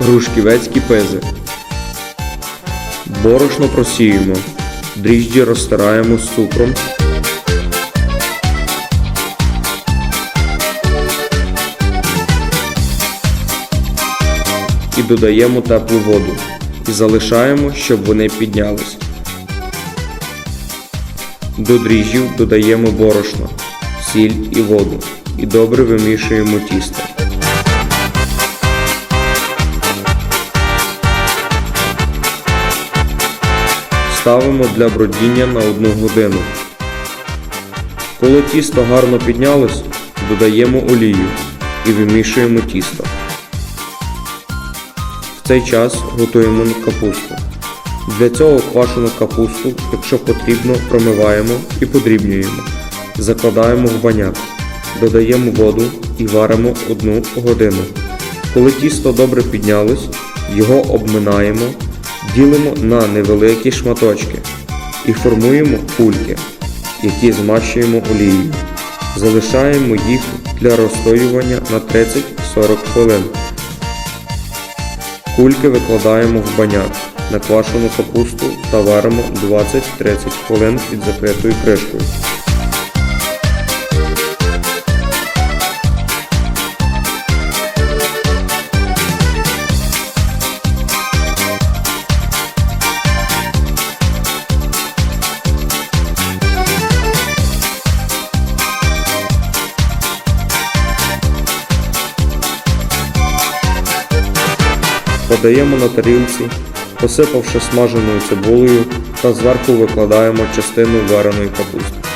грушківецькі пизи. Борошно просіюємо. Дріжджі розтираємо з цукром. І додаємо теплу воду. І залишаємо, щоб вони піднялись. До дріжджів додаємо борошно, сіль і воду. І добре вимішуємо тісто. Ставимо для бродіння на 1 годину. Коли тісто гарно піднялось, додаємо олію і вимішуємо тісто. В цей час готуємо капусту. Для цього квашену капусту, якщо потрібно, промиваємо і подрібнюємо. Закладаємо в баняк, додаємо воду і варимо 1 годину. Коли тісто добре піднялось, його обминаємо, ділимо на невеликі шматочки і формуємо кульки, які змащуємо олією. Залишаємо їх для розстоювання на 30-40 хвилин. Кульки викладаємо в баняк на квашену капусту та варимо 20-30 хвилин під закритою кришкою. Подаємо на тарілці, посипавши смаженою цибулею та зверху викладаємо частину вареної капусти.